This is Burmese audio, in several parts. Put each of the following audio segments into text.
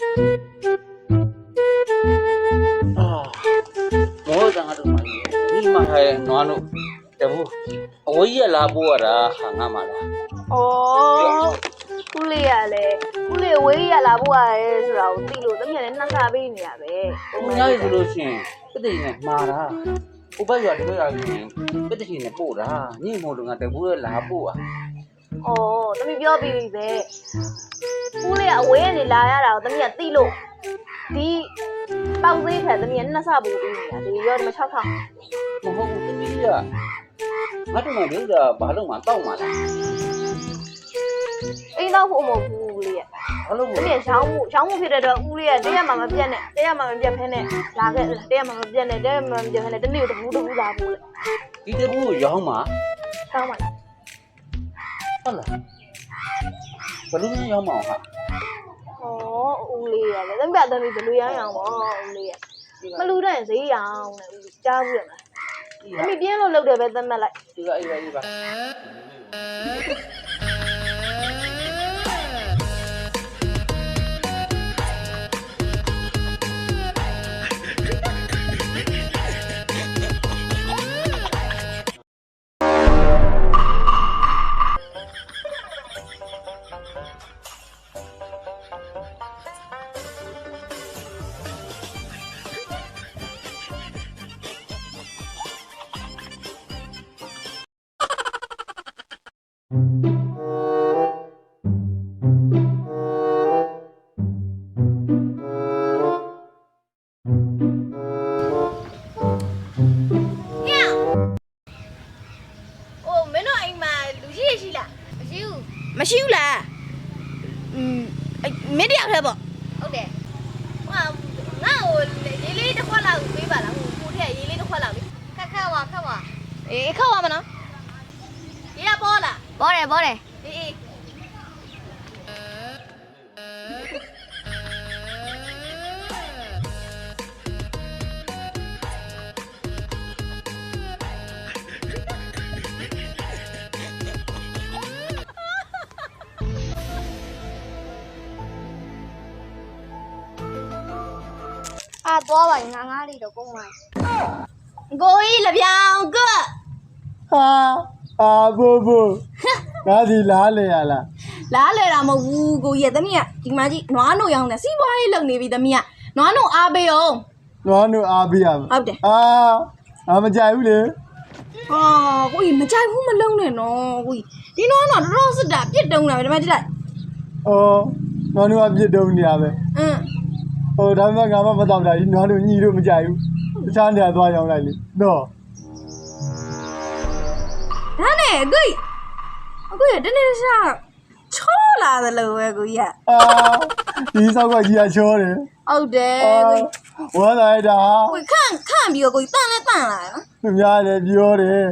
အာမောတန်ကတော့မကြီးဒီမှာဟဲ့နွားတို့တဘူးအဝေးရလာပို့ရတာဟာငါမလား။အော်ခုလေးရလဲခုလေးဝေးရလာဖို့ရတယ်ဆိုတာကိုသိလို့တမီးလည်းနှက်ခါပေးနေရပဲဘုံညာရဆိုလို့ရှိရင်ပတိနဲ့မှားတာဥပရွာတကယ်ရရင်ပတိနဲ့ပို့တာညိမို့တော့ငါတဘူးရလာပို့อ่ะ။အော်တမီးပြောပြီးပြီပဲ။ ခုလေးကအဝေးကနေလာရတာကိုတမီးကသိလို့ဒီပေါက်သေးဖက်တမီးကနှက်ဆဖို့ပေးနေတာဒီရောဒီမှာ6ထောင်မဟုတ်ဘူးတတိယငါတို့မှလို့တာဘာလို့မှတောက်မှလားအိမ်တော့ဖို့မဟုတ်ဘူးဦးလေးရဘာလို့တမီးကရောင်းမှုရောင်းမှုဖြစ်တဲ့တော့ဦးလေးကတရက်မှမပြတ်နဲ့တရက်မှမပြတ်ဖဲနဲ့လာခဲ့တရက်မှမပြတ်နဲ့တရက်မှမပြတ်ဖဲနဲ့တနေ့တဘူးတဘူးလာဖို့လေဒီတဘူးရောင်းမှာချောင်းပါလားဟုတ်လား ဘယ်လိုမျိုးရောင်းမအောင်ဟာ။အော်ဦးလေးရလေတမီးကတမီးဘယ်လိုရောင်းရအောင်ပေါ့ဦးလေးရမလူတဲ့ဈေးရောင်းနဲ့ဦးလေးကြားဘူးရမလား။တမီးပြင်းလို့လုပ်တယ်ပဲသတ်မှတ်လိုက်ဒီကအေးပါအေးပါ။ မရှိဘူးလားอืมမင်းတယောက်တည်းပေါ့ဟုတ်တယ်ဟိုငါ့ကိုရေးလေးတစ်ခွက်လောက်ပေးပါလားဟိုကိုထက်ရေးလေးတစ်ခွက်လောက်လေခက်ခက်ဝါခက်ဝါအေးခောက်ပါမနော်ရေးရပေါ်လားဘောတယ်ဘောတယ် အေးအေးအာသွားပါရင်ငါငါလေးတော့ကုန်လိုက်ကိုကြီးလပြောင်ကဟာအာဘိုးဘိုးငါဒီလားလေရလားလားလေတာမဟုတ်ဘူးကိုကြီးရဲ့သမီးကဒီမှာကြီးနွားနို့ရောင်းတယ်စီးပွားရေးလုပ်နေပြီသမီးကနွားနို့အားပေးအောင်နွားနုအားပေးရမယ်ဟုတ်တယ်အာငါမကြိုက်ဘူးလေဟာကိုကြီးမကြိုက်ဘူးမလုံးနဲ့နော်ကိုကြီးဒီနွားနို့တော်တော်စစ်တာပြစ်တုံးတာပဲဒီမှာကြည့်လိုက်အော်နွားနုအပြစ်တုံးနေရပဲအင်း ဟိုဒါမှငါမှမတော့တာဒီနွားနုညီလို့မကြိုက်ဘူးတခြားနေရာသွားရောင်းလိုက်လေနော်ဒါနဲ့အကိုကြီးအကိုကြီးတနေ့တခြားချောလာတယ်လို့ပဲကိုကြီးကအာဒီဆောက်ကကြီးရချောတယ်ဟုတ်တယ်အာကိုကြီးဝမ်းသာရတာကိုကြီးခန့်ခန့်ပြီးတော့ကိုကြီးတန်လဲတန်လာတယ်နော်သူများလည်းပြောတယ်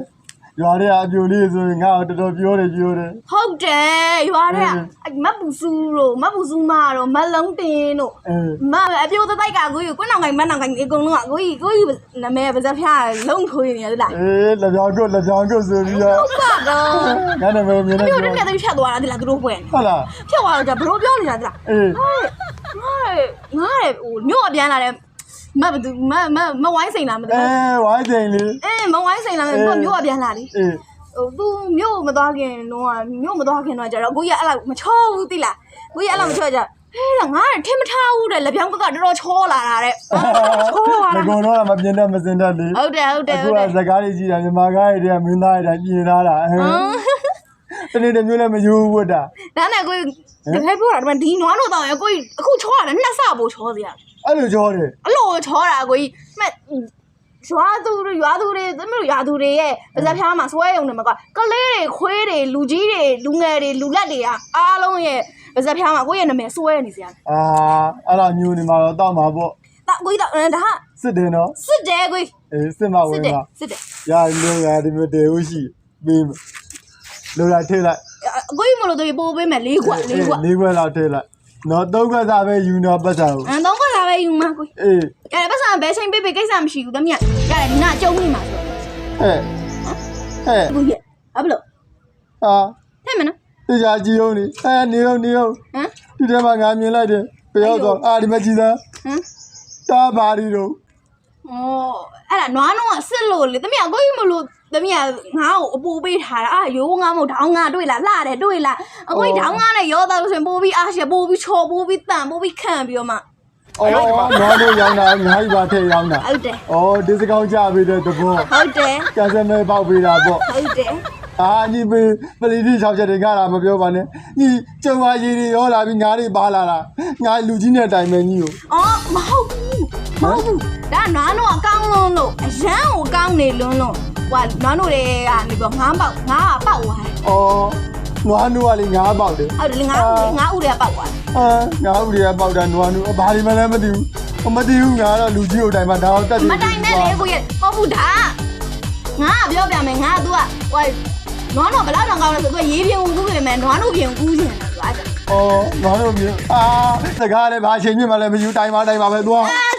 ရွာထဲကအပြိုလေးဆိုရင်ငါ့ကိုတော်တော်ပြောတယ်ပြောတယ်ဟုတ်တယ်ရွာထဲကအင်းအဲ့မတ်ပူစုတို့မတ်ပူစုမတို့မလုံးတင်တို့အဲမအပြိုးတိုက်ကကိုကြီးကိုကွန်းအောင်ကိုင်းမန်းအောင်ကိုင်းအကုန်လုံးကကိုကြီးကိုကြီးနာမည်ပါစဖျားလုံးခွေးနေရလားအေးလက်ပြောင်းကုတ်လက်ပြောင်းကုတ်ဆိုပြီးတော့ဟုတ်ပါတော့ငါနာမည်မြင်နေအပြိုးပြောတက်တက်ဖြတ်သွားတာဒီလားသူတို့ပွဲဟုတ်လားဖြတ်သွားတော့じゃဘလို့ပြောနေတာဒီလားအေးငါငါဟိုမြို့အပြန်လာတယ် မဘသူမမမဝိုင်းစိန်လားမသိအဲဘူးဝိုင်းချိန်လေးအေးမဝိုင်းစိန်လားသူမြို့အပြန်လာလေအေးဟိုသူမြို့မသွားခင်တော့မြို့မသွားခင်တော့ကြတော့ကိုကြီးအဲ့လောက်မချောဘူးသိလားကိုကြီးအဲ့လောက်မချောကြဟဲ့လားငါထင်မထားဘူးတဲ့လက်ပြောင်းကကတော်တော်ချောလာတာတဲ့ချောလာငတာကုံတော့မပြင်းတတ်မစင်တတ်လေဟုတ်တယ်ဟုတ်တယ်အခုဟုတ်ကတယ်စကားလေးကြည့်တာမြန်မာကားတွေကမင်းသားတွေကပြင်ထားတာအဲတနေ့တစ်မျိုးလည်းမယူဘူးဝတ်တာဒါနဲ့ကိုကြီးတကယ်ပြောတာဒီမှာဒီနွားတို့တော့ရကိုကြီးအခုချောရတယ်နှစ်ဆပို့ချောစီရအဲ့လိုကြောတယ်အဲ့လိုချောတာကိုကြီးမှတ်ရွာသူတွေရွာသူတွေသမီးတို့ရွာသူတွေရဲ့ပါဇက်ဖျားမှာစွဲရုံနဲ့မကွာကလေးတွေခွေးတွေလူကြီးတွေလူငယ်တွေလူလက်တွေကအားလုံးရဲ့ပါဇက်ဖျားမှာကိုယ့်ရဲ့နာမည်စွဲနေစရာအာအဲ့လိုမျိုးနေမှာတော့တောက်မှာပေါ့ဒါကိုကြီးတော့ဒါစစ်တယ်နော်စစ်တယ်ကိုကြီးအေးစစ်မဝစစ်င်တယ်မှာစစ်တယ်ရလုံးရဒီမျိုးတေဦးရှိပြီးလောရထည့်လိုက်အကိုကြီးမလို့တို့ပိုးပေးမယ်လေးခွက်လေးခွက်လေးခွက်လောက်ထည့်လိုက် နော်သုံးခွက်စားပဲယူနော်ပတ်စားဘူးအန်တော့ကလာပဲယူမှာကိုကြီးအေးအဲ့ပတ်စံဘဲချိန်ပေးပေးကိစ္စမရှိဘူးတမီးရတယ်ဒီနာကျုံနေမှာဆိုဟဲ့ဟဲ့ကိုကြီးအဘလို့ဟာထဲမနော်တရားကြည့်အောင်နေအဲနေအောင်နေအောင်ဟမ်ဒီထဲမှာငါမြင်လိုက်တယ်ပြောတော့အာဒီမကြည့်သားဟမ်တားပါဒီတော့ဩအဲ့ဒါနွားတော့စစ်လို့လေသမီးအကိုကြီးမလို့ သမီးကငါ့ကိုအပူပေးထားတာအာရိုးငါမို့ထောင်းငါတွေ့လားလှတယ်တွေ့လားအကိုကြီးထောင်းငါနဲ့ရောသားလို့ဆိုရင်ပိုးပြီးအားရှပိုးပြီးချော်ပိုးပြီးတန်ပိုးပြီးခန့်ပြီးတော့မှအော်နွားတို့ရောင်းတာငါးကြီးပါထည့်ရောင်းတာဟုတ်တယ်အော်ဒီစကောင်းကြပေးတဲ့တဘောဟုတ်တယ်ကျန်စမဲပေါက်ပေးတာပေါ့ဟုတ်တယ်အာညီပေးပလီတိ၆ချက်တွေကလာမပြောပါနဲ့ညီကျုံဝါရည်တွေရောလာပြီးငါးတွေပါလာတာငါလူကြီးနဲ့တိုင်မယ်ညီကိုအော်မဟုတ်ဘူးမဟုတ်ဘူးဒါနွားတော့အကောင်းလုံးလို့အရန်ကိုကောင်းနေလွန်းလို့ ဟိုနွားတို့တွေကနေပြီးငါးပေါက်ငါးကပေါက်သွားတယ် အော်နွားတို့ကလေငါးပေါက်တယ် ဟုတ်တယ်ငါးဦးငါးဦးတွေကပေါက်သွားတယ် အာငါဦးတွေကပေါက်တာနွားတို့ဘာဒီမှလည်းမသိဘူးမသိဘူးငါတော့လူကြီးကိုတိုင်မှာဒါတော့တက်တယ် မတိုင်နဲ့လေကိုရဲ့မဟုတ်ဘူးဒါငါကပြောပြမယ်ငါက तू ကဟိုနွားတော့ဘယ်တော့တောင်ကောင်းလဲဆို तू ရေးပြင်းကူးပြင်မယ်နွားတို့ပြင်ကူးရှင်တယ် तू အဲ့ဒါ အော်နွားတို့မြေအာစကားလည်းဘာချိန်မြင့်မှလည်းမယူတိုင်ပါတိုင်ပါပဲသွား အာ